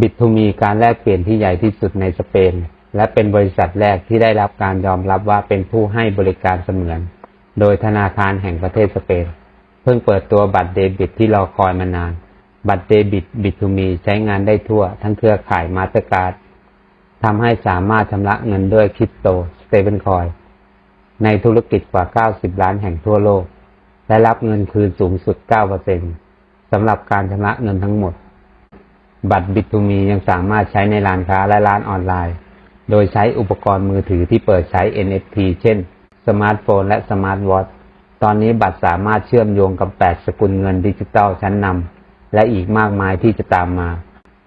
บิตทูมีการแลกเปลี่ยนที่ใหญ่ที่สุดในสเปน และเป็นบริษัทแรกที่ได้รับการยอมรับว่าเป็นผู้ให้บริการเสมือน โดยธนาคารแห่งประเทศสเปน เพิ่งเปิดตัวบัตรเดบิตที่รอคอยมานาน บัตรเดบิตบิตทูมีใช้งานได้ทั่ว ทั้งเครือข่ายมาสเตอร์การ์ดทำให้สามารถชำระเงินด้วยคริปโตสเตเบิลคอยในธุรกิจกว่า 90 ล้านแห่งทั่วโลก และรับเงินคืนสูงสุด 9%สำหรับการชำระเงินทั้งหมด บัตรบิตทูมียังสามารถใช้ในร้านค้าและร้านออนไลน์ โดยใช้อุปกรณ์มือถือที่เปิดใช้ NFT เช่น สมาร์ทโฟนและสมาร์ทวอทตอนนี้บัตรสามารถเชื่อมโยงกับ 8 สกุลเงินดิจิตอลชั้นนำและอีกมากมายที่จะตามมา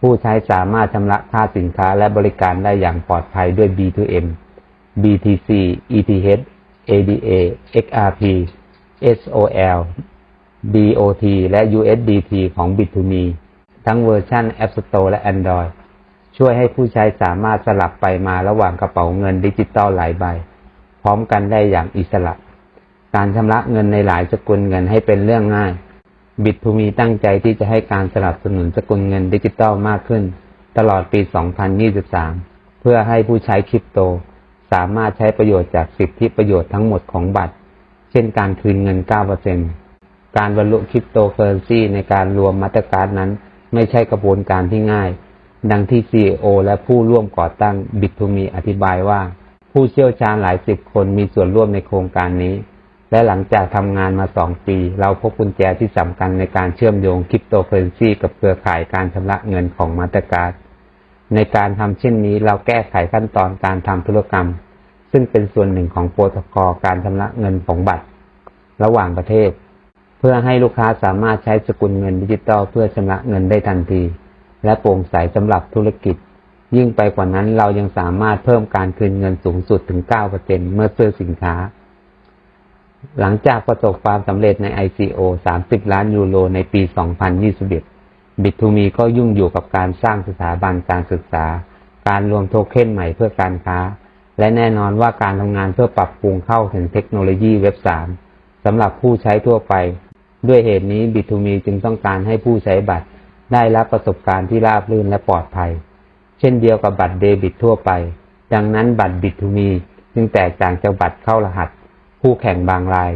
ผู้ใช้สามารถชำระค่าสินค้าและบริการได้อย่างปลอดภัยด้วย B2M BTC ETH ADA XRP SOL BOT และ USDT ของ Bit2Me ทั้งเวอร์ชัน App Store และ Android ช่วยให้ผู้ใช้สามารถสลับไปมาระหว่างกระเป๋าเงินดิจิตอลหลายใบ พร้อมกันได้อย่างอิสระ การชำระเงินในหลายสกุลเงินให้เป็นเรื่องง่าย Bit2Me ตั้งใจที่จะให้การสนับสนุนสกุลเงินดิจิตอลมากขึ้น ตลอดปี 2023 เพื่อให้ผู้ใช้คริปโต สามารถใช้ประโยชน์จากสิทธิประโยชน์ทั้งหมดของบัตร เช่นการคืนเงิน 9%การบรรลุคริปโตเคอเรนซีในการรวมมาตรการนั้น ไม่ใช่กระบวนการที่ง่าย ดังที่ CEO และผู้ร่วมก่อตั้ง Bit2Me อธิบายว่า ผู้เชี่ยวชาญหลายสิบคนมีส่วนร่วมในโครงการนี้ และหลังจากทำงานมาสองปี เราพบกุญแจที่สำคัญในการเชื่อมโยงคริปโตเคอเรนซีกับเครือข่ายการชำระเงินของมาตรการในการทำเช่นนี้เราแก้ไขขั้นตอนการทำธุรกรรม ซึ่งเป็นส่วนหนึ่งของโปรโตคอลการชำระเงินของบัตร ระหว่างประเทศ เพื่อให้ลูกค้าสามารถใช้สกุลเงินดิจิตอลเพื่อชำระเงินได้ทันที และโปร่งใสสำหรับธุรกิจ ยิ่งไปกว่านั้นเรายังสามารถเพิ่มการคืนเงินสูงสุดถึง 9%เมื่อซื้อสินค้า หลังจากประสบความสำเร็จใน ICO 30 ล้านยูโรในปี 2021 Bit2Me ก็ยุ่งอยู่กับการสร้างสถาบันการศึกษา การรวมโทเค็นใหม่เพื่อการค้า และแน่นอนว่าการทำงานเพื่อปรับปรุงเข้าถึงเทคโนโลยีเว็บ 3สำหรับผู้ใช้ทั่วไป ด้วยเหตุนี้ Bit2Me จึงต้องการให้ผู้ใช้บัตรได้รับประสบการณ์ที่ราบรื่นและปลอดภัย เช่นเดียวกับบัตรเดบิตทั่วไป ดังนั้นบัตร Bit2Me จึงแตกต่างจากบัตรเข้ารหัสคู่แข่งบางราย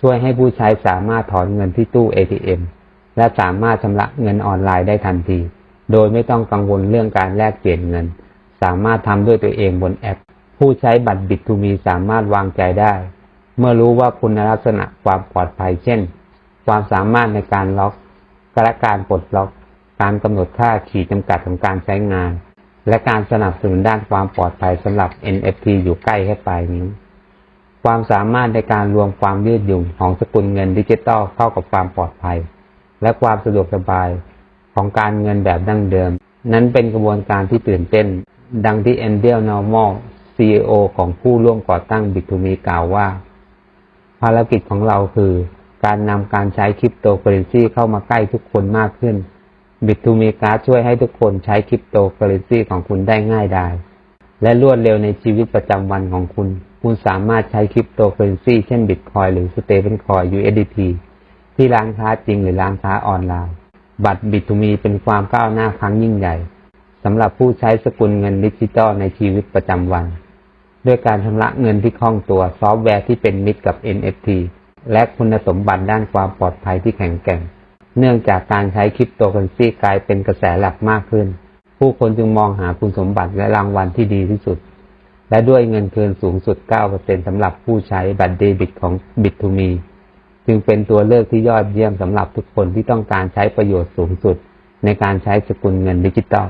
ช่วยให้ผู้ใช้สามารถถอนเงินที่ตู้ ATM และสามารถชำระเงินออนไลน์ได้ทันที โดยไม่ต้องกังวลเรื่องการแลกเปลี่ยนเงิน สามารถทำด้วยตัวเองบนแอป ผู้ใช้บัตร Bit2Me สามารถวางใจได้ เมื่อรู้ว่าคุณลักษณะความปลอดภัยเช่น ความสามารถในการล็อกและการปลดล็อก การกำหนดค่าขีดจำกัดของการใช้งาน และการสนับสนุนด้านความปลอดภัยสำหรับ NFT อยู่ใกล้แค่ปลายนิ้วความสามารถในการรวมความยืดหยุ่นของสกุลเงินดิจิตอลเข้ากับความปลอดภัย และความสะดวกสบายของการเงินแบบดั้งเดิม นั้นเป็นกระบวนการที่ตื่นเต้น ดังที่ a n d e l Normal CEO ของผู้ร่วมก่อตั้ง Bit2Me กล่าวว่า ภารกิจของเราคือ การนำการใช้คริปโตเคอเรนซีเข้ามาใกล้ทุกคนมากขึ้น Bit2Me กาช่วยให้ทุกคนใช้คริปโตเคอเรนซีของคุณได้ง่ายดาย และรวดเร็วในชีวิตประจำวันของคุณ คุณสามารถใช้คริปโตเคอเรนซีเช่น Bitcoin หรือ Stablecoin USDT ที่ร้านค้าจริงหรือร้านค้าออนไลน์ บัตร Bit2Me เป็นความก้าวหน้าครั้งยิ่งใหญ่สำหรับผู้ใช้สกุลเงินดิจิตอลในชีวิตประจำวัน ด้วยการชำระเงินที่คล่องตัวซอฟต์แวร์ที่เป็นมิตรกับ NFT และคุณสมบัติด้านความปลอดภัยที่แข็งแกร่ง เนื่องจากการใช้คริปโตเคอเรนซีกลายเป็นกระแสหลักมากขึ้น ผู้คนจึงมองหาคุณสมบัติและรางวัลที่ดีที่สุด และด้วยเงินคืนสูงสุด 9%สำหรับผู้ใช้บัตรเดบิตของ Bit2Me จึงเป็นตัวเลือกที่ยอดเยี่ยมสำหรับทุกคนที่ต้องการใช้ประโยชน์สูงสุด ในการใช้สกุลเงินดิจิตอล